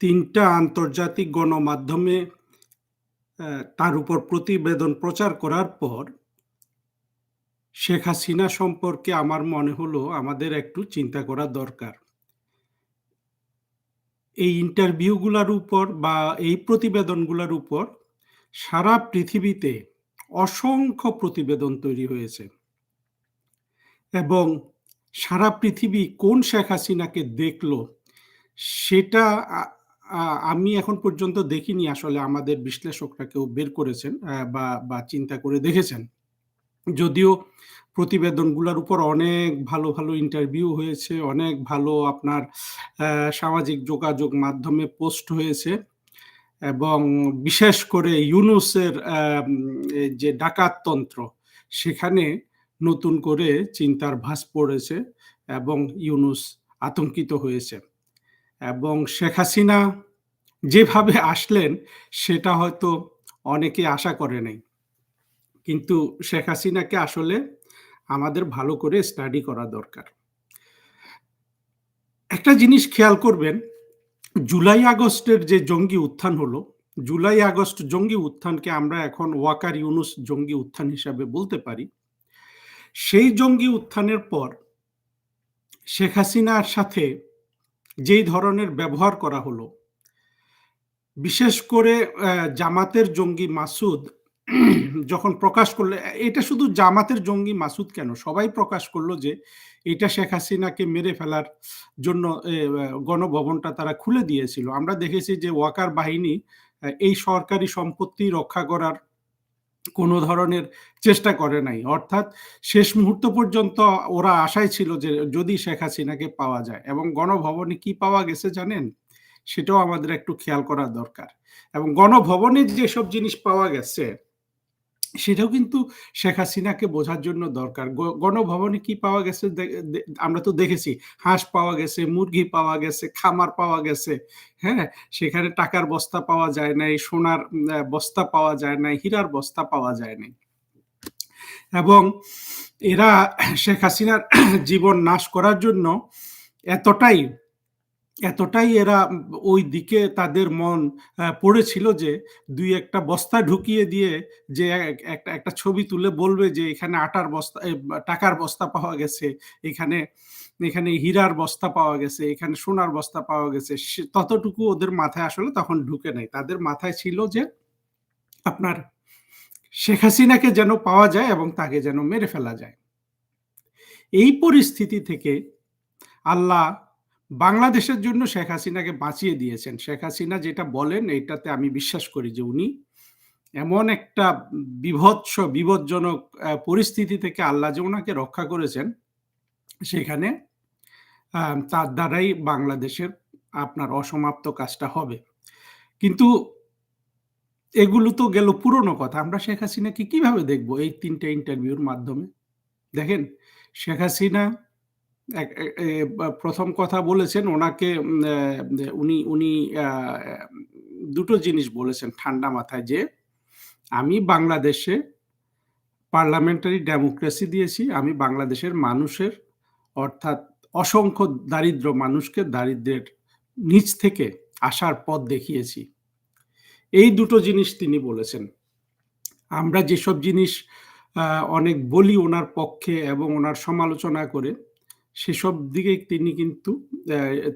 তিনটা আন্তর্জাতিক গণমাধ্যমে তার উপর প্রতিবেদন প্রচার করার পর, শেখ হাসিনা সম্পর্কে আমার মনে হলো আমাদের একটু চিন্তা করা দরকার। এই ইন্টারভিউগুলোর উপর বা এই প্রতিবেদনগুলোর উপর সারা পৃথিবীতে অসংখ্য প্রতিবেদন তৈরি হয়েছে এবং সারা পৃথিবী কোন শেখ হাসিনাকে দেখল, সেটা আমি এখন পর্যন্ত দেখিনি আসলে আমাদের বিশ্লেষকরা কেউ বের করেছেন বা বা চিন্তা করে দেখেছেন। যদিও প্রতিবেদনগুলোর উপর অনেক ভালো ভালো ইন্টারভিউ হয়েছে, অনেক ভালো আপনার সামাজিক যোগাযোগ মাধ্যমে পোস্ট হয়েছে এবং বিশেষ করে ইউনুসের যে ডাকাততন্ত্র সেখানে নতুন করে চিন্তার ভাস পড়েছে এবং ইউনুস আতঙ্কিত হয়েছে। এবং শেখ হাসিনা যেভাবে আসলেন, সেটা হয়তো অনেকে আশা করে নাই। কিন্তু শেখ হাসিনাকে আসলে আমাদের ভালো করে স্টাডি করা দরকার। একটা জিনিস খেয়াল করবেন, জুলাই আগস্টের যে জঙ্গি উত্থান হলো, জুলাই আগস্ট জঙ্গি উত্থানকে আমরা এখন ওয়াকার ইউনুস জঙ্গি উত্থান হিসাবে বলতে পারি। সেই জঙ্গি উত্থানের পর শেখ হাসিনার সাথে যেই ধরনের ব্যবহার করা হলো। বিশেষ করে জামাতের জঙ্গি মাসুদ যখন প্রকাশ করল, এটা শুধু জামাতের জঙ্গি মাসুদ কেন? সবাই প্রকাশ করল যে, এটা শেখ হাসিনাকে মেরে ফেলার জন্য গণভবনটা তারা খুলে দিয়েছিল। আমরা দেখেছি যে ওয়াকার বাহিনী এই সরকারি সম্পত্তি রক্ষা করার কোনো ধরনের চেষ্টা করে নাই। অর্থাৎ শেষ মুহূর্ত পর্যন্ত ওরা আশায় ছিল যে যদি শেখ হাসিনাকে পাওয়া যায় এবং গণভবনে কি পাওয়া গেছে জানেন? সেটাও আমাদের একটু খেয়াল করা দরকার। এবং গণভবনে যেসব জিনিস পাওয়া গেছে সেটাও কিন্তু শেখ হাসিনাকে বোঝার জন্য দরকার। গণভবনে কি পাওয়া গেছে আমরা তো দেখেছি, হাঁস পাওয়া গেছে, মুরগি পাওয়া গেছে, খামার পাওয়া গেছে হ্যাঁ? সেখানে টাকার বস্তা পাওয়া যায় নাই, সোনার বস্তা পাওয়া যায় নাই, হীরার বস্তা পাওয়া যায় নাই। এবং এরা শেখ হাসিনার জীবন নাশ করার জন্য এতটাই এতটাই এরা ওই দিকে তাদের মন পড়েছিল যে দুই একটা বস্তা ঢুকিয়ে দিয়ে যে একটা একটা ছবি তুলে বলবে যে এখানে আটার বস্তা টাকার বস্তা পাওয়া গেছে, এখানে এখানে হীরার বস্তা পাওয়া গেছে, এখানে সোনার বস্তা পাওয়া গেছে। ততটুকু ওদের মাথায় আসলে তখন ঢুকে নাই। তাদের মাথায় ছিল যে আপনার শেখ হাসিনাকে যেন পাওয়া যায় এবং তাকে যেন মেরে ফেলা যায়। এই পরিস্থিতি থেকে আল্লাহ বাংলাদেশের জন্য শেখ হাসিনাকে বাঁচিয়ে দিয়েছেন। শেখ হাসিনা যেটা বলেন এটাতে আমি বিশ্বাস করি যে উনি এমন একটা বিভৎস, বিপজ্জনক পরিস্থিতি থেকে আল্লাহ যে ওনাকে রক্ষা করেছেন, সেখানে তার দ্বারাই বাংলাদেশের আপনার অসমাপ্ত কাজটা হবে। কিন্তু এগুলো তো গেল পুরনো কথা। আমরা শেখ হাসিনাকে কীভাবে দেখব এই তিনটে ইন্টারভিউর মাধ্যমে? দেখেন, শেখ হাসিনা প্রথম কথা বলেছেন ওনাকে উনি উনি দুটো জিনিস বলেছেন ঠান্ডা মাথায় যে, আমি বাংলাদেশে পার্লামেন্টারি ডেমোক্রেসি দিয়েছি, আমি বাংলাদেশের মানুষের, অর্থাৎ অসংখ্য দারিদ্র মানুষকে দারিদ্রের নিচ থেকে আসার পথ দেখিয়েছি। এই দুটো জিনিস তিনি বলেছেন। আমরা যেসব জিনিস অনেক বলি ওনার পক্ষে এবং ওনার সমালোচনা করে সেসব দিকে তিনি কিন্তু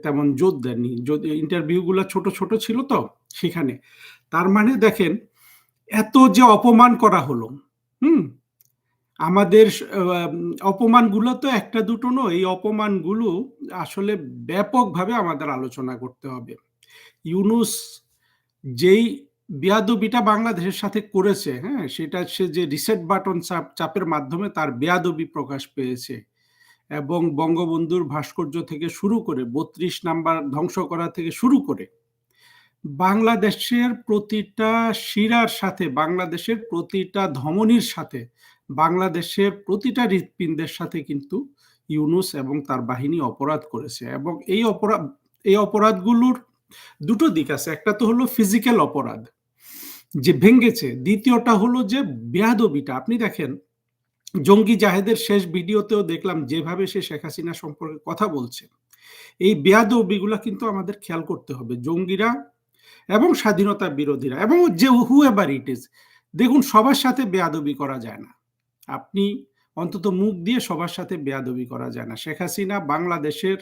তেমন জোর দেননি। যদি ইন্টারভিউগুলো ছোট ছোট ছিল তো সেখানে। তার মানে দেখেন, এত যে অপমান করা হলো, হুম? আমাদের অপমানগুলো তো একটা দুটো নয়, এই অপমানগুলো আসলে ব্যাপকভাবে আমাদের আলোচনা করতে হবে। ইউনুস যেই বেয়াদবিটা বাংলাদেশের সাথে করেছে হ্যাঁ? সেটা সে যে রিসেট বাটন চাপ, চাপের মাধ্যমে তার বেয়াদবি প্রকাশ পেয়েছে। এবং বঙ্গবন্ধুর ভাস্কর্য থেকে শুরু করে বত্রিশ নাম্বার ধ্বংস করা থেকে শুরু করে বাংলাদেশের প্রতিটা শিরার সাথে, বাংলাদেশের প্রতিটা ধমনির সাথে, বাংলাদেশের প্রতিটা হৃৎপিণ্ডের সাথে কিন্তু ইউনুস এবং তার বাহিনী অপরাধ করেছে এবং এই অপরাধ, এই অপরাধগুলোর দুটো দিক আছে। একটা তো হলো ফিজিক্যাল অপরাধ, যে ভেঙ্গেছে দ্বিতীয়টা হলো যে বেয়াদবিটা। আপনি দেখেন জঙ্গি জাহেদের শেষ ভিডিওতেও দেখলাম যেভাবে সে শেখ হাসিনা সম্পর্কে কথা বলছে। এই বেয়াদবিগুলা কিন্তু আমাদের খেয়াল করতে হবে। জঙ্গিরা এবং স্বাধীনতা বিরোধীরা এবং যে হু এভার ইট ইজ দেখুন সবার সাথে বেয়াদবি করা যায় না। আপনি অন্তত মুখ দিয়ে সবার সাথে বেয়াদবি করা যায় না। শেখ হাসিনা বাংলাদেশের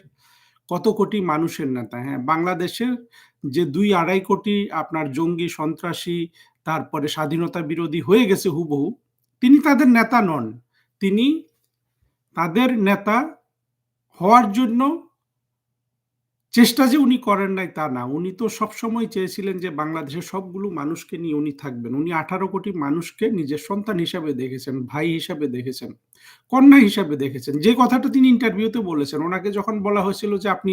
কত কোটি মানুষের নেতা হ্যাঁ বাংলাদেশের যে দুই আড়াই কোটি আপনার জঙ্গি সন্ত্রাসী, তারপরে স্বাধীনতা বিরোধী হয়ে গেছে হুবহু তিনি তাদের নেতা নন। তিনি তাদের নেতা হওয়ার জন্য চেষ্টা যে উনি করেন নাই তা না। উনি তো সবসময় চেয়েছিলেন যে বাংলাদেশের সবগুলো মানুষকে নিয়ে উনি থাকবেন। উনি আঠারো কোটি মানুষকে নিজের সন্তান হিসাবে দেখেছেন, ভাই হিসাবে দেখেছেন, কন্যা হিসাবে দেখেছেন। যে কথাটা তিনি ইন্টারভিউতে বলেছেন, ওনাকে যখন বলা হয়েছিল যে আপনি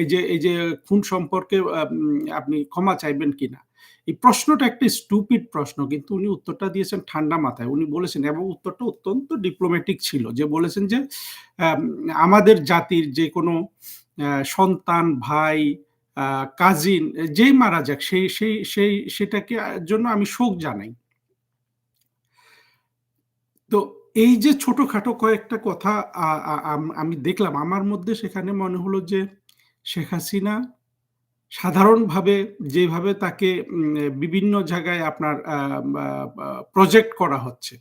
এই যে এই যে খুন সম্পর্কে আপনি ক্ষমা চাইবেন কিনা এই প্রশ্নটা একটা স্টুপিড প্রশ্ন, কিন্তু উনি উত্তরটা দিয়েছেন ঠান্ডা মাথায়। উনি বলেছেন, এবং উত্তরটা অত্যন্ত ডিপ্লোম্যাটিক ছিল, যে বলেছেন যে আমাদের জাতির যে কোনো সন্তান, ভাই কাজিন যেই মারা যাক, সেই সেই সেই, সেটাকে জন্য আমি শোক জানাই। তো এই যে ছোটখাটো কয়েকটা কথা আমি দেখলাম, আমার মধ্যে সেখানে মনে হলো যে শেখ হাসিনা সাধারণভাবে যেভাবে তাকে বিভিন্ন জায়গায় আপনার প্রজেক্ট করা হচ্ছে,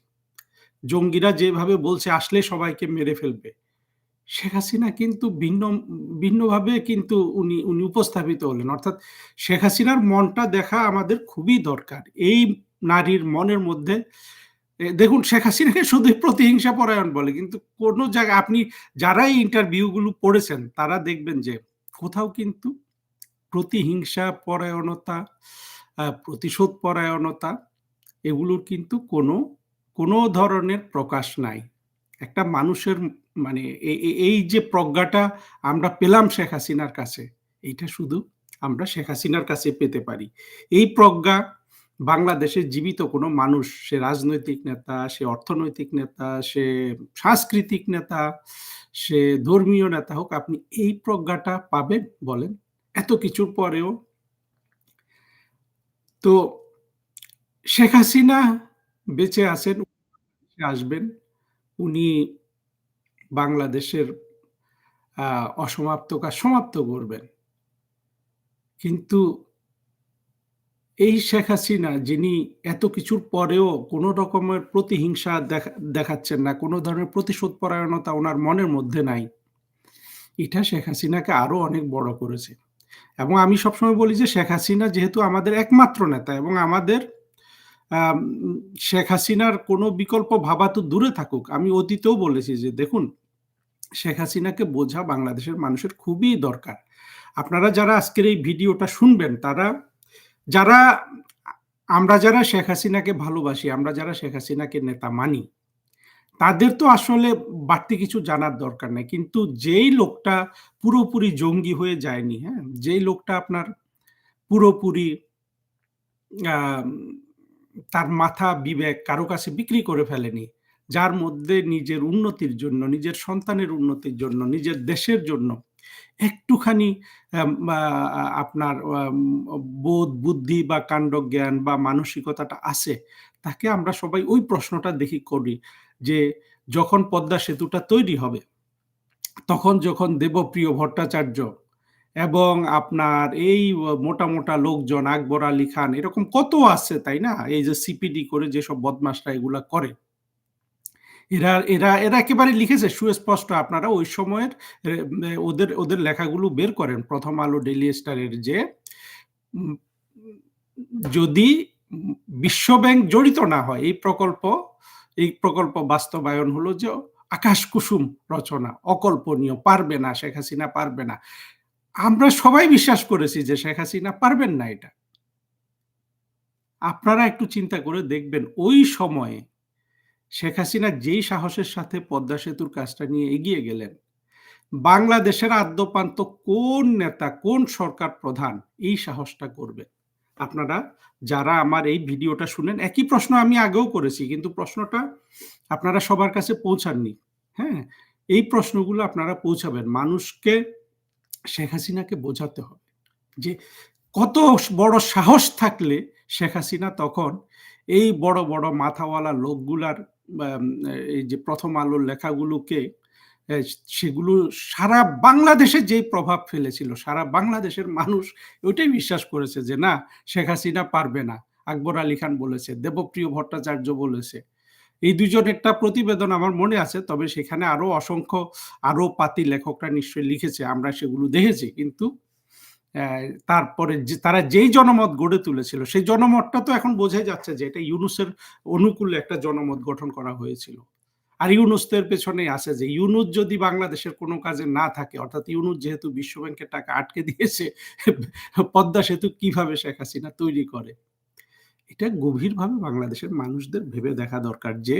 জঙ্গিরা যেভাবে বলছে, আসলে সবাইকে মেরে ফেলবে। শেখ হাসিনা কিন্তু ভিন্ন, ভিন্নভাবে কিন্তু উনি উনি উপস্থাপিত হলেন। অর্থাৎ শেখ হাসিনার মনটা দেখা আমাদের খুবই দরকার। এই নারীর মনের মধ্যে দেখুন, শেখ হাসিনাকে শুধু প্রতিহিংসা পরায়ণ বলে, কিন্তু কোনো জায়গায় আপনি যারা এই ইন্টারভিউগুলো পড়েছেন, তারা দেখবেন যে কোথাও কিন্তু প্রতিহিংসা পরায়ণতা প্রতিশোধ পরায়ণতা, এগুলোর কিন্তু কোনো কোনো ধরনের প্রকাশ নাই। একটা মানুষের মানে এই যে প্রজ্ঞাটা আমরা পেলাম শেখ হাসিনার কাছে, এইটা শুধু আমরা শেখ হাসিনার কাছে পেতে পারি। এই প্রজ্ঞা বাংলাদেশে জীবিত কোনো মানুষ, সে রাজনৈতিক নেতা, সে অর্থনৈতিক নেতা, সে সাংস্কৃতিক নেতা, সে ধর্মীয় নেতা হোক, আপনি এই প্রজ্ঞাটা পাবেন বলেন। এত কিছুর পরেও তো শেখ হাসিনা বেঁচে আছেন আসবেন, উনি বাংলাদেশের অসমাপ্ত কাজ সমাপ্ত করবেন। কিন্তু এই শেখ হাসিনা, যিনি এত কিছুর পরেও কোনো রকমের প্রতিহিংসা দেখা, দেখাচ্ছেন না, কোনো ধরনের প্রতিশোধ পরায়ণতা ওনার মনের মধ্যে নাই, এটা শেখ হাসিনাকে আরও অনেক বড় করেছে। এবং আমি সবসময় বলি যে শেখ হাসিনা যেহেতু আমাদের একমাত্র নেতা এবং আমাদের শেখ হাসিনার কোনো বিকল্প ভাবা তো দূরে থাকুক। আমি অতীতেও বলেছি যে দেখুন শেখ হাসিনাকে বোঝা বাংলাদেশের মানুষের খুবই দরকার। আপনারা যারা আজকের এই ভিডিওটা শুনবেন, তারা, যারা আমরা যারা শেখ হাসিনাকে ভালোবাসি, আমরা যারা শেখ হাসিনাকে নেতা মানি, তাদের তো আসলে বাড়তি কিছু জানার দরকার নেই। কিন্তু যেই লোকটা পুরোপুরি জঙ্গি হয়ে যায়নি হ্যাঁ যেই লোকটা আপনার পুরোপুরি তার মাথা বিবেক কারও কাছে বিক্রি করে ফেলেনি যার মধ্যে নিজের উন্নতির জন্য, নিজের সন্তানের উন্নতির জন্য, নিজের দেশের জন্য একটুখানি আপনার বোধ, বুদ্ধি বা কাণ্ড জ্ঞান বা মানসিকতাটা আছে, তাকে আমরা সবাই ওই প্রশ্নটা দেখি করি যে যখন পদ্মা সেতুটা তৈরি হবে, তখন যখন দেবপ্রিয় ভট্টাচার্য এবং আপনার এই মোটা মোটা লোকজন, আকবর আলী খান, এরকম কত আছে, তাই না? এই যে সিপিডি করে যেসব বদমাসরা এগুলা করে এরা এরা এরা একেবারে লিখেছে, সুস্পষ্ট আপনারা ওই সময়ের ওদের ওদের লেখাগুলো বের করেন। প্রথম আলো ডেলি স্টারের যে যদি বিশ্বব্যাংক জড়িত না হয়, এই প্রকল্প এই প্রকল্প বাস্তবায়ন হলো যে, আকাশ কুসুম রচনা, অকল্পনীয়, পারবে না শেখ হাসিনা, পারবে না। আমরা সবাই বিশ্বাস করেছি যে শেখ হাসিনা পারবেন না এটা। আপনারা একটু চিন্তা করে দেখবেন, ওই সময়ে শেখ হাসিনা যেই সাহসের সাথে পদ্মা সেতুর কাজটা নিয়ে এগিয়ে গেলেন, বাংলাদেশের আদ্যপান্ত কোন নেতা, কোন সরকার প্রধান এই সাহসটা করবে? আপনারা যারা আমার এই ভিডিওটা শুনেন, একই প্রশ্ন আমি আগেও করেছি, কিন্তু প্রশ্নটা আপনারা সবার কাছে পৌঁছাননি হ্যাঁ? এই প্রশ্নগুলো আপনারা পৌঁছাবেন। মানুষকে, শেখ হাসিনাকে বোঝাতে হবে যে কত বড় সাহস থাকলে শেখ হাসিনা তখন এই বড় বড় মাথাওয়ালা লোকগুলার এই যে প্রথম আলোর লেখাগুলোকে সেগুলো সারা বাংলাদেশে যেই প্রভাব ফেলেছিল, সারা বাংলাদেশের মানুষ ওইটাই বিশ্বাস করেছে যে না শেখ হাসিনা পারবে না। আকবর আলী খান বলেছে, দেবপ্রিয় ভট্টাচার্য বলেছে। এই দুজন একটা প্রতিবেদন আমার মনে আছে। তবে সেখানে আরও অসংখ্য আরও পাতি লেখকরা নিশ্চয়ই লিখেছে। আমরা সেগুলো দেখেছি। কিন্তু তারপরে তারা যেই জনমত গড়ে তুলেছিল, সেই জনমতটা তো এখন বোঝাই যাচ্ছে যে এটা ইউনুসের অনুকূলে একটা জনমত গঠন করা হয়েছিল। আর ইউনূস তো এর পেছনেই আছে যে ইউনুস যদি বাংলাদেশের কোনো কাজে না থাকে, অর্থাৎ ইউনূস যেহেতু বিশ্বব্যাংকের টাকা আটকে দিয়েছে, পদ্মা সেতু কীভাবে শেখ হাসিনা তৈরি করে? এটা গভীরভাবে বাংলাদেশের মানুষদের ভেবে দেখা দরকার যে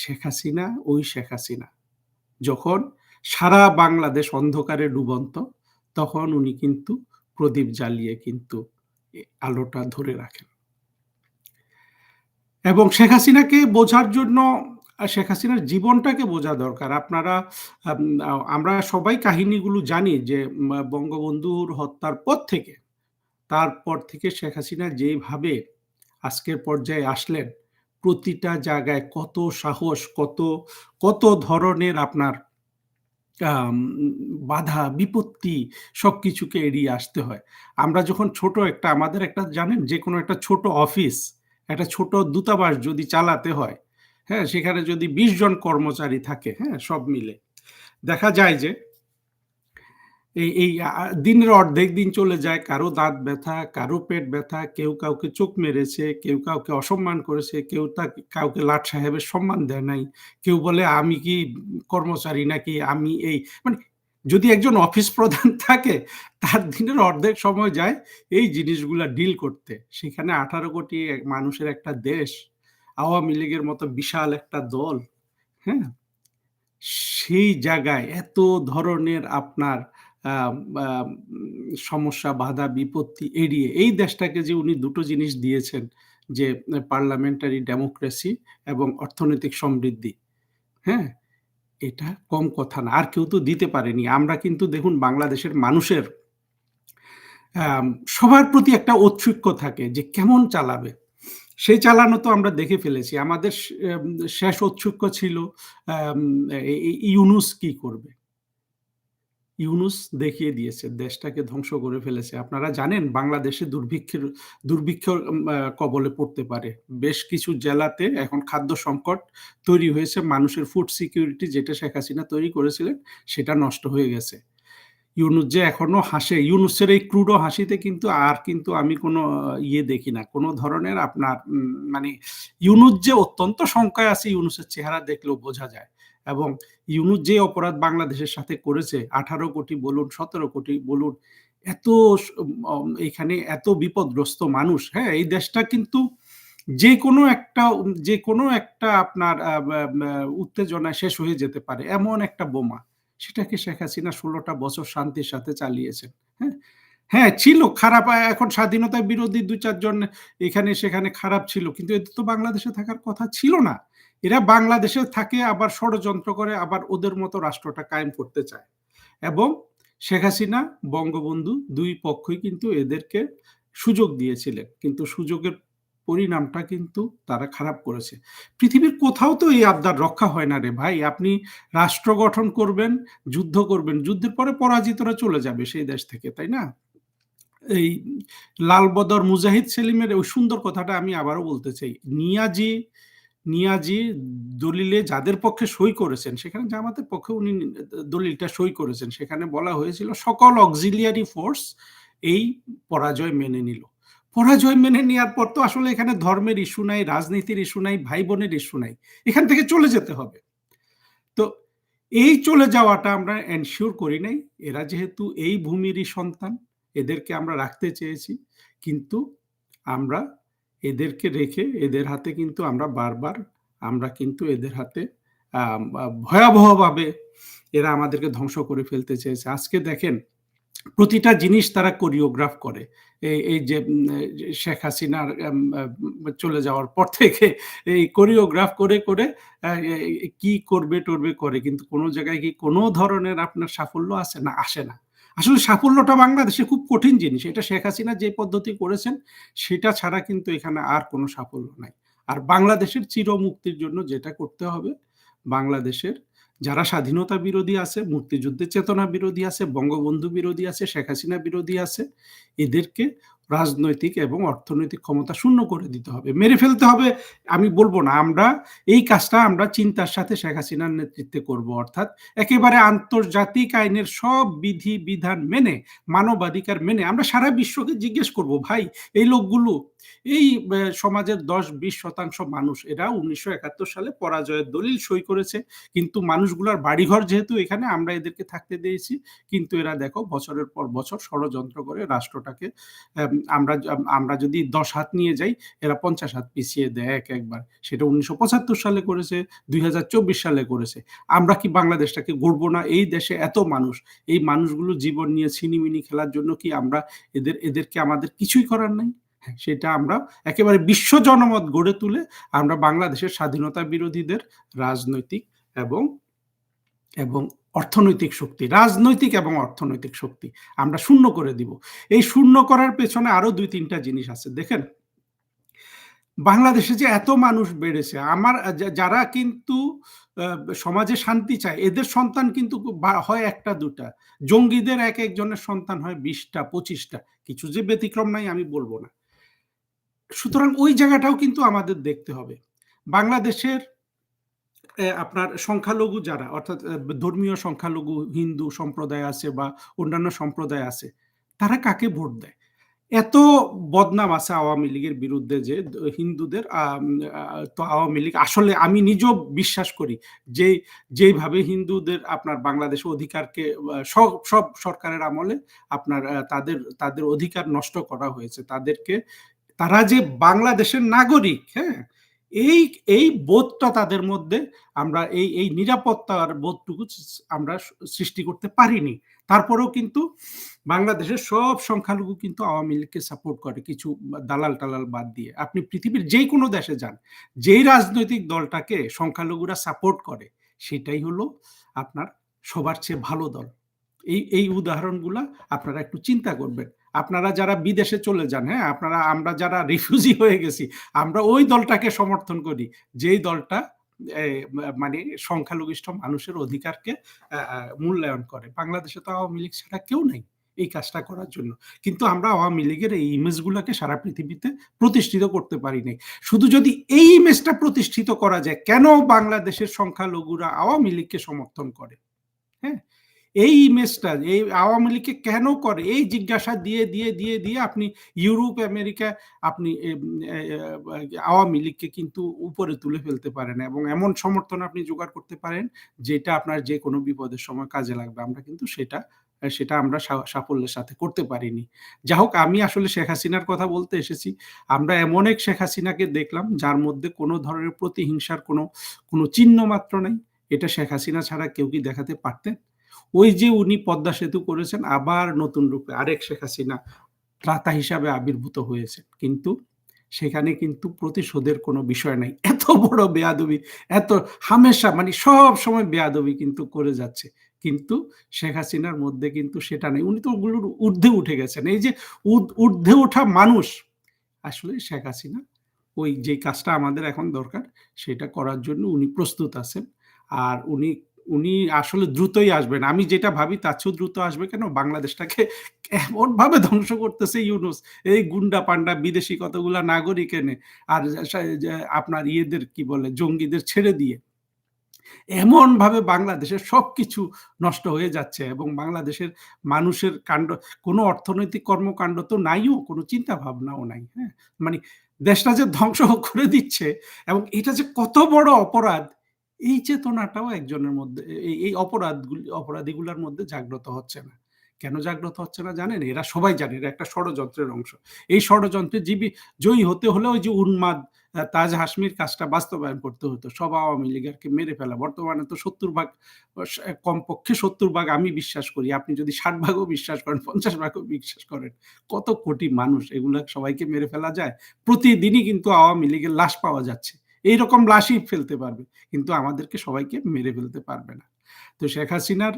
শেখ হাসিনা ওই শেখ হাসিনা। যখন সারা বাংলাদেশ অন্ধকারে ডুবন্ত, তখন উনি কিন্তু প্রদীপ জ্বালিয়ে কিন্তু আলোটা ধরে রাখেন। এবং শেখ হাসিনাকে বোঝার জন্য শেখ হাসিনার জীবনটাকে বোঝা দরকার। আপনারা আমরা সবাই কাহিনীগুলো জানি যে বঙ্গবন্ধুর হত্যার পর থেকে, তারপর থেকে শেখ হাসিনা যেইভাবে আজকের পর্যায়ে আসলেন, প্রতিটা জায়গায় কত সাহস, কত, কত ধরনের আপনার বাধা, বিপত্তি সবকিছুকে এড়িয়ে আসতে হয়। আমরা যখন ছোট একটা আমাদের একটা জানেন যে কোনো একটা ছোট অফিস, একটা ছোট দূতাবাস যদি চালাতে হয়, হ্যাঁ? সেখানে যদি ২০ জন কর্মচারী থাকে, হ্যাঁ? সব মিলে। দেখা যায় যে এই এই দিনের অর্ধেক দিন চলে যায়। কারও দাঁত ব্যথা, কারও পেট ব্যথা, কেউ কাউকে চোখ মেরেছে, কেউ কাউকে অসম্মান করেছে, কেউ তা কাউকে লাট সাহেবের সম্মান দেয় নাই। কেউ বলে আমি কি কর্মচারী নাকি আমি এই মানে যদি একজন অফিস প্রধান থাকে তার দিনের অর্ধেক সময় যায় এই জিনিসগুলা ডিল করতে। সেখানে ১৮ কোটি মানুষের একটা দেশ, আওয়ামী লীগের মতো বিশাল একটা দল, হ্যাঁ? সেই জায়গায় এত ধরনের আপনার সমস্যা, বাধা, বিপত্তি এড়িয়ে এই দেশটাকে যে উনি দুটো জিনিস দিয়েছেন যে পার্লামেন্টারি ডেমোক্রেসি এবং অর্থনৈতিক সমৃদ্ধি, হ্যাঁ? এটা কম কথা না। আর কেউ তো দিতে পারেনি। আমরা কিন্তু দেখুন বাংলাদেশের মানুষের সবার প্রতি একটা ঔৎসুক্য থাকে যে কেমন চালাবে? সেই চালানো তো আমরা দেখে ফেলেছি। আমাদের শেষ ঔৎসুক্য ছিল ইউনুস কি করবে? ইউনূস দেখিয়ে দিয়েছে। দেশটাকে ধ্বংস করে ফেলেছে। আপনারা জানেন বাংলাদেশে দুর্ভিক্ষের দুর্ভিক্ষ কবলে পড়তে পারে। বেশ কিছু জেলাতে এখন খাদ্য সংকট তৈরি হয়েছে। মানুষের ফুড সিকিউরিটি যেটা শেখ হাসিনা তৈরি করেছিলেন, সেটা নষ্ট হয়ে গেছে। ইউনুস যে এখনও হাসে, ইউনুসের এই ক্রুড হাসিতে কিন্তু আর কিন্তু আমি কোনো ইয়ে দেখি না। কোনো ধরনের আপনার মানে ইউনূস যে অত্যন্ত শঙ্কায় আছে ইউনুসের চেহারা দেখলেও বোঝা যায়। এবং ইউনূস যে অপরাধ বাংলাদেশের সাথে করেছে ১৮ কোটি বলুন, ১৭ কোটি বলুন, এত এখানে এত বিপদগ্রস্ত মানুষ, হ্যাঁ? এই দেশটা কিন্তু যে কোনো একটা যে কোনো একটা আপনার উত্তেজনায় শেষ হয়ে যেতে পারে। এমন একটা বোমা। সেটাকে শেখ হাসিনা ষোলোটা বছর শান্তির সাথে চালিয়েছেন, হ্যাঁ? হ্যাঁ, ছিল খারাপ এখন স্বাধীনতা বিরোধী দু চারজন এখানে সেখানে খারাপ ছিল। কিন্তু এদের তো বাংলাদেশে থাকার কথা ছিল না। এরা বাংলাদেশে থাকে আবার ষড়যন্ত্র করে আবার ওদের মতো রাষ্ট্রটা কায়েম করতে চায়। এবং শেখ হাসিনা, বঙ্গবন্ধু দুই পক্ষই কিন্তু এদেরকে সুযোগ দিয়েছিলেন। কিন্তু সুযোগের পরিণামটা কিন্তু তারা খারাপ করেছে। পৃথিবীর কোথাও তো এই আবদার রক্ষা হয় না রে ভাই। আপনি রাষ্ট্র গঠন করবেন, যুদ্ধ করবেন। যুদ্ধের পরে পরাজিতরা চলে যাবে সেই দেশ থেকে, তাই না? এই লালবদর মুজাহিদ সেলিমের ওই সুন্দর কথাটা আমি আবারও বলতে চাই। নিয়াজি, নিয়াজি দলিলে যাদের পক্ষে সই করেছেন, সেখানে জামাতের পক্ষে উনি দলিলটা সই করেছেন। সেখানে বলা হয়েছিল সকল অক্সিলিয়ারি ফোর্স এই পরাজয় মেনে নিল। পরাজয় মেনে নেওয়ার পর তো আসলে এখানে ধর্মের ইস্যু নাই, রাজনীতির ইস্যু নাই, ভাই-বোনের ইস্যু নাই। এখান থেকে চলে যেতে হবে। তো এই চলে যাওয়াটা আমরা এনশিওর করি নাই। এরা যেহেতু এই ভূমিরই সন্তান, এদেরকে আমরা রাখতে চেয়েছি। কিন্তু আমরা এদেরকে রেখে এদের হাতে কিন্তু আমরা বারবার আমরা কিন্তু এদের হাতে ভয়াবহভাবে এরা আমাদেরকে ধ্বংস করে ফেলতে চেয়েছে। আজকে দেখেন প্রতিটা জিনিস তারা কোরিওগ্রাফ করে। এই যে শেখ হাসিনার চলে যাওয়ার পর থেকে এই কোরিওগ্রাফ করে, করে কি করবে-টরবে করে। কিন্তু কোনো জায়গায় কি কোনো ধরনের আপনার সাফল্য আসে না, আসে না। আসলে সাফল্যটা বাংলাদেশে খুব কঠিন জিনিস। এটা শেখ হাসিনা যে পদ্ধতি করেছেন, সেটা ছাড়া কিন্তু এখানে আর কোনো সাফল্য নাই। আর বাংলাদেশের চিরমুক্তির জন্য যেটা করতে হবে, বাংলাদেশের যারা স্বাধীনতা বিরোধী আছে, মুক্তিযুদ্ধের চেতনা বিরোধী আছে, বঙ্গবন্ধু বিরোধী আছে, শেখ হাসিনা বিরোধী আছে, এদেরকে রাজনৈতিক এবং অর্থনৈতিক ক্ষমতা শূন্য করে দিতে হবে। মেরে ফেলতে হবে আমি বলব না। আমরা এই কাজটা আমরা চিন্তার সাথে শেখ হাসিনার নেতৃত্বে করব। অর্থাৎ একেবারে আন্তর্জাতিক আইনের সব বিধি বিধান মেনে, মানবাধিকার মেনে আমরা সারা বিশ্বকে জিজ্ঞেস করব, ভাই এই লোকগুলো এই সমাজের ১০-২০% মানুষ এরা ১৯৭১ সালে পরাজয়ের দলিল সই করেছে। কিন্তু মানুষগুলার বাড়িঘর যেহেতু এখানে আমরা এদেরকে থাকতে দিয়েছি। কিন্তু এরা দেখো বছরের পর বছর ষড়যন্ত্র করে রাষ্ট্রটাকে আমরা আমরা যদি ১০ হাত নিয়ে যাই, এরা ৫০ হাত পিছিয়ে দেয় এক একবার। সেটা ১৯৭৫ সালে করেছে, ২০২৪ সালে করেছে। আমরা কি বাংলাদেশটাকে গড়ব না? এই দেশে এত মানুষ, এই মানুষগুলো জীবন নিয়ে ছিনিমিনি খেলার জন্য কি আমরা এদের এদেরকে আমাদের কিছুই করার নাই? সেটা আমরা একেবারে বিশ্ব জনমত গড়ে তুলে আমরা বাংলাদেশের স্বাধীনতা বিরোধীদের রাজনৈতিক এবং এবং অর্থনৈতিক শক্তি, রাজনৈতিক এবং অর্থনৈতিক শক্তি আমরা শূন্য করে দিব। এই শূন্য করার পেছনে আরও দুই তিনটা জিনিস আছে। দেখেন বাংলাদেশে যে এত মানুষ বেড়েছে, আমার যারা কিন্তু সমাজে শান্তি চায়, এদের সন্তান কিন্তু হয় একটা দুটা জঙ্গিদের এক একজনের সন্তান হয় বিশটা পঁচিশটা কিছু যে ব্যতিক্রম নাই আমি বলব না। সুতরাং ওই জায়গাটাও কিন্তু আমাদের দেখতে হবে। বাংলাদেশের আপনার সংখ্যালঘু যারা অর্থাৎ ধর্মীয় সংখ্যালঘু হিন্দু সম্প্রদায় আছে বা অন্যান্য সম্প্রদায় আছে, তারা কাকে ভোট দেয়? এত বদনাম আছে আওয়ামী লীগের বিরুদ্ধে যে হিন্দুদের তো আওয়ামী লীগ আসলে আমি নিজেও বিশ্বাস করি যে যেইভাবে হিন্দুদের আপনার বাংলাদেশে অধিকারকে সব সব সরকারের আমলে আপনার তাদের তাদের অধিকার নষ্ট করা হয়েছে। তাদেরকে তারা যে বাংলাদেশের নাগরিক, হ্যাঁ? এই এই বোধটা তাদের মধ্যে আমরা এই এই নিরাপত্তার বোধটুকু আমরা সৃষ্টি করতে পারিনি। তারপরেও কিন্তু বাংলাদেশের সব সংখ্যালঘু কিন্তু আওয়ামী লীগকে সাপোর্ট করে কিছু দালাল-টালাল বাদ দিয়ে। আপনি পৃথিবীর যে কোনো দেশে যান, যেই রাজনৈতিক দলটাকে সংখ্যালঘুরা সাপোর্ট করে, সেটাই হলো আপনার সবার চেয়ে ভালো দল। এই এই উদাহরণগুলা আপনারা একটু চিন্তা করবেন। আপনারা যারা বিদেশে চলে যান, হ্যাঁ? আপনারা আমরা যারা রিফিউজি হয়ে গেছি, আমরা ওই দলটাকে সমর্থন করি। যেই দলটা মানে সংখ্যালঘিষ্ঠ মানুষের অধিকারকে মূল্যায়ন করে। বাংলাদেশে তো আওয়ামী লীগ ছাড়া কেউ নাই এই কাজটা করার জন্য। কিন্তু আমরা আওয়ামী লীগের এই ইমেজ গুলাকে সারা পৃথিবীতে প্রতিষ্ঠিত করতে পারি নাই। শুধু যদি এই ইমেজটা প্রতিষ্ঠিত করা যায়, কেন বাংলাদেশের সংখ্যালঘুরা আওয়ামী লীগকে সমর্থন করে? হ্যাঁ? এই ইমেজটা এই আওয়ামী লীগকে কেন করে? এই জিজ্ঞাসা দিয়ে, দিয়ে, দিয়ে, দিয়ে আপনি ইউরোপ, আমেরিকা আপনি আওয়ামী লীগকে কিন্তু উপরে তুলে ফেলতে পারেন এবং এমন সমর্থন আপনি জোগাড় করতে পারেন, যেটা আপনার যে কোনো বিপদের সময় কাজে লাগবে। আমরা কিন্তু সেটা সেটা আমরা সাফল্যের সাথে করতে পারিনি। যা হোক আমি আসলে শেখ হাসিনার কথা বলতে এসেছি। আমরা এমন এক শেখ হাসিনাকে দেখলাম যার মধ্যে কোনো ধরনের প্রতিহিংসার কোনো, কোনো চিহ্ন মাত্র নাই। এটা শেখ হাসিনা ছাড়া কেউ কি দেখাতে পারতেন? ওই যে উনি পদ্মা সেতু করেছেন আবার নতুন রূপে আরেক শেখ হাসিনা ত্রাতা হিসাবে আবির্ভূত হয়েছেন। কিন্তু সেখানে কিন্তু প্রতিশোধের কোনো বিষয় নাই। এত বড় বেয়াদবি, এত হামেশা মানে সবসময় বেয়াদবি কিন্তু করে যাচ্ছে। কিন্তু শেখ হাসিনার মধ্যে কিন্তু সেটা নেই। উনি তো ওগুলোর ঊর্ধ্বে উঠে গেছেন। এই যে ঊর্ধ্বে ওঠা মানুষ, আসলে শেখ হাসিনা ওই যে কাজটা আমাদের এখন দরকার, সেটা করার জন্য উনি প্রস্তুত আছেন। আর উনি উনি আসলে দ্রুতই আসবেন। আমি যেটা ভাবি তার চেয়েও দ্রুত আসবে কেন? বাংলাদেশটাকে এমনভাবে ধ্বংস করতেছে ইউনুস এই গুন্ডা-পান্ডা বিদেশি কতগুলা নাগরিক এনে আর আপনার ইয়েদের কি বলে জঙ্গিদের ছেড়ে দিয়ে এমনভাবে বাংলাদেশের সবকিছু নষ্ট হয়ে যাচ্ছে এবং বাংলাদেশের মানুষের কাণ্ড কোনো অর্থনৈতিক কর্মকাণ্ড তো নাইও, কোনো চিন্তা ভাবনাও নাই, হ্যাঁ? মানে দেশটা যে ধ্বংস করে দিচ্ছে এবং এটা যে কত বড় অপরাধ, এই চেতনাটাও একজনের মধ্যে এই অপরাধগুলি অপরাধীগুলার মধ্যে জাগ্রত হচ্ছে না। কেন জাগ্রত হচ্ছে না জানেন? এরা সবাই জানে এরা একটা ষড়যন্ত্রের অংশ। এই ষড়যন্ত্রে জীবী জয়ী হতে হলে ওই যে উন্মাদ তাজ হাসমির কাজটা বাস্তবায়ন করতে হতো। সব আওয়ামী লীগারকে মেরে ফেলা। বর্তমানে তো ৭০ ভাগ কমপক্ষে ৭০ ভাগ আমি বিশ্বাস করি। আপনি যদি ৬০ ভাগও বিশ্বাস করেন, ৫০ ভাগও বিশ্বাস করেন। কত কোটি মানুষ এগুলা সবাইকে মেরে ফেলা যায়? প্রতিদিনই কিন্তু আওয়ামী লীগের লাশ পাওয়া যাচ্ছে। এইরকম লাশই ফেলতে পারবে। কিন্তু আমাদেরকে সবাইকে মেরে ফেলতে পারবে না। তো শেখ হাসিনার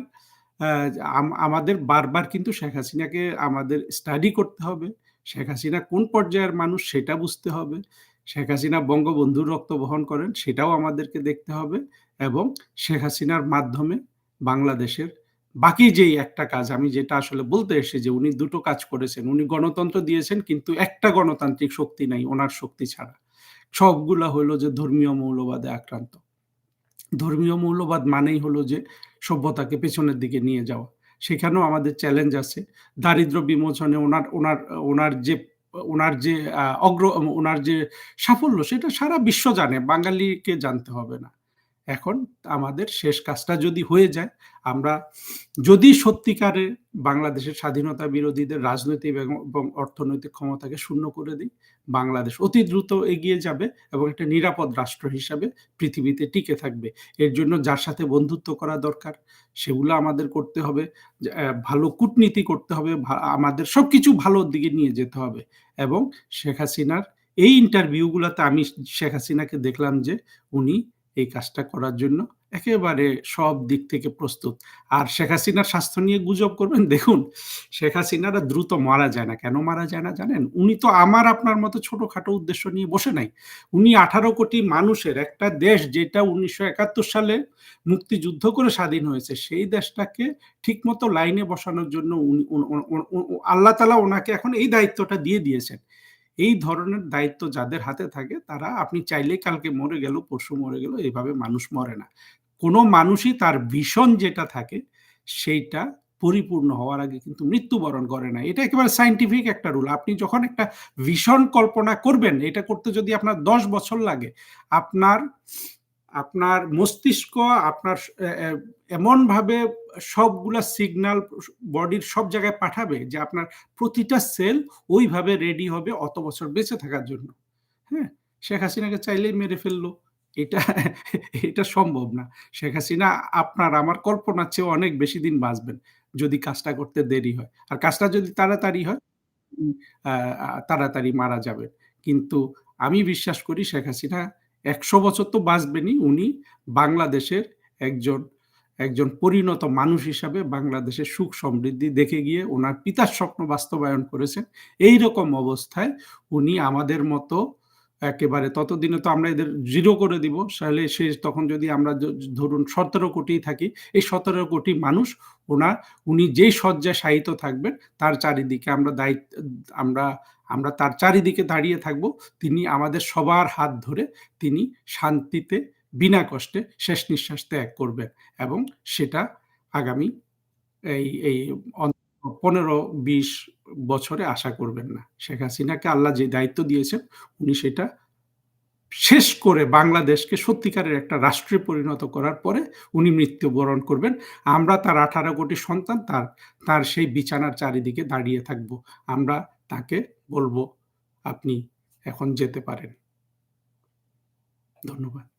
আমাদের বারবার কিন্তু শেখ হাসিনাকে আমাদের স্টাডি করতে হবে। শেখ হাসিনা কোন পর্যায়ের মানুষ সেটা বুঝতে হবে। শেখ হাসিনা বঙ্গবন্ধুর রক্ত বহন করেন সেটাও আমাদেরকে দেখতে হবে এবং শেখ হাসিনার মাধ্যমে বাংলাদেশের বাকি যেই একটা কাজ, আমি যেটা আসলে বলতে এসেছি যে উনি দুটো কাজ করেছেন উনি গণতন্ত্র দিয়েছেন কিন্তু একটা গণতান্ত্রিক শক্তি নাই, ওনার শক্তি ছাড়া সবগুলা হলো যে ধর্মীয় মৌলবাদে আক্রান্ত। ধর্মীয় মৌলবাদ মানেই হলো যে সভ্যতাকে পেছনের দিকে নিয়ে যাওয়া। সেখানেও আমাদের চ্যালেঞ্জ আছে। দারিদ্র বিমোচনে ওনার ওনার ওনার যে ওনার যে অগ্র, ওনার যে সাফল্য সেটা সারা বিশ্ব জানে। বাঙালিকে জানতে হবে না। এখন আমাদের শেষ কাজটা যদি হয়ে যায়, আমরা যদি সত্যিকারে বাংলাদেশের স্বাধীনতা বিরোধীদের রাজনৈতিক এবং অর্থনৈতিক ক্ষমতাকে শূন্য করে দিই, বাংলাদেশ অতি দ্রুত এগিয়ে যাবে এবং একটা নিরাপদ রাষ্ট্র হিসাবে পৃথিবীতে টিকে থাকবে। এর জন্য যার সাথে বন্ধুত্ব করা দরকার, সেগুলো আমাদের করতে হবে ভালো কূটনীতি করতে হবে আমাদের সব কিছু ভালোর দিকে নিয়ে যেতে হবে। এবং শেখ হাসিনার এই ইন্টারভিউগুলোতে আমি শেখ হাসিনাকে দেখলাম যে, উনি এই কাজটা করার জন্য একেবারে সব দিক থেকে প্রস্তুত। আর শেখ হাসিনার স্বাস্থ্য নিয়ে গুজব করবেন? দেখুন, শেখ হাসিনারা দ্রুত মারা যায় না। কেন মারা যায় না জানেন? উনি তো আমার আপনার মতো ছোটখাটো উদ্দেশ্য নিয়ে বসে নাই। উনি আঠারো কোটি মানুষের একটা দেশ যেটা উনিশশো একাত্তর সালে মুক্তিযুদ্ধ করে স্বাধীন হয়েছে, সেই দেশটাকে ঠিকমতো লাইনে বসানোর জন্য উনি আল্লাহ তালা ওনাকে এখন এই দায়িত্বটা দিয়ে দিয়েছেন। এই ধরনের দায়িত্ব যাদের হাতে থাকে, তারা আপনি চাইলে কালকে মরে গেল পশু মরে গেল এইভাবে মানুষ মরে না। কোনো মানুষই তার ভীষণ যেটা থাকে, সেইটা পরিপূর্ণ হওয়ার আগে কিন্তু মৃত্যুবরণ করে না। এটা একেবারে সাইন্টিফিক একটা রুল আপনি যখন একটা ভীষণ কল্পনা করবেন, এটা করতে যদি আপনার দশ বছর লাগে, আপনার আপনার মস্তিষ্ক, আপনার এমনভাবে সবগুলা সিগনাল বডির সব জায়গায় পাঠাবে যে আপনার প্রতিটা সেল ওইভাবে রেডি হবে অত বছর বেঁচে থাকার জন্য। হ্যাঁ? শেখ হাসিনাকে চাইলেই মেরে ফেলল। এটা এটা সম্ভব না। শেখ হাসিনা, আপনার আমার কল্পনার চেয়ে অনেক বেশি দিন বাঁচবেন যদি কাজটা করতে দেরি হয়। আর কাজটা যদি তাড়াতাড়ি হয় তাড়াতাড়ি মারা যাবে কিন্তু আমি বিশ্বাস করি শেখ হাসিনা একশো বছর তো বাঁচবেনই। উনি বাংলাদেশের একজন একজন পরিণত মানুষ হিসাবে বাংলাদেশের সুখ সমৃদ্ধি দেখে গিয়ে ওনার পিতার স্বপ্ন বাস্তবায়ন করেছেন। এই রকম অবস্থায় উনি আমাদের মতো একেবারে, ততদিনে তো আমরা এদের জিরো করে দিব। তাহলে সে তখন যদি আমরা ধরুন সতেরো কোটি থাকি, এই সতেরো কোটি মানুষ ওনার উনি যেই শয্যায় শায়িত থাকবেন, তার চারিদিকে আমরা দায়িত্ব, আমরা আমরা তার চারিদিকে দাঁড়িয়ে থাকব। তিনি আমাদের সবার হাত ধরে তিনি শান্তিতে, বিনা কষ্টে শেষ নিঃশ্বাস ত্যাগ করবেন এবং সেটা আগামী এই এই পনেরো, বিশ বছরে আশা করবেন না। শেখ হাসিনাকে আল্লাহ যে দায়িত্ব দিয়েছেন, উনি সেটা শেষ করে বাংলাদেশকে সত্যিকারের একটা রাষ্ট্রে পরিণত করার পরে উনি মৃত্যুবরণ করবেন। আমরা তার আঠারো কোটি সন্তান, তার তার সেই বিছানার চারিদিকে দাঁড়িয়ে থাকব। আমরা তাকে বলব আপনি এখন যেতে পারেন। ধন্যবাদ।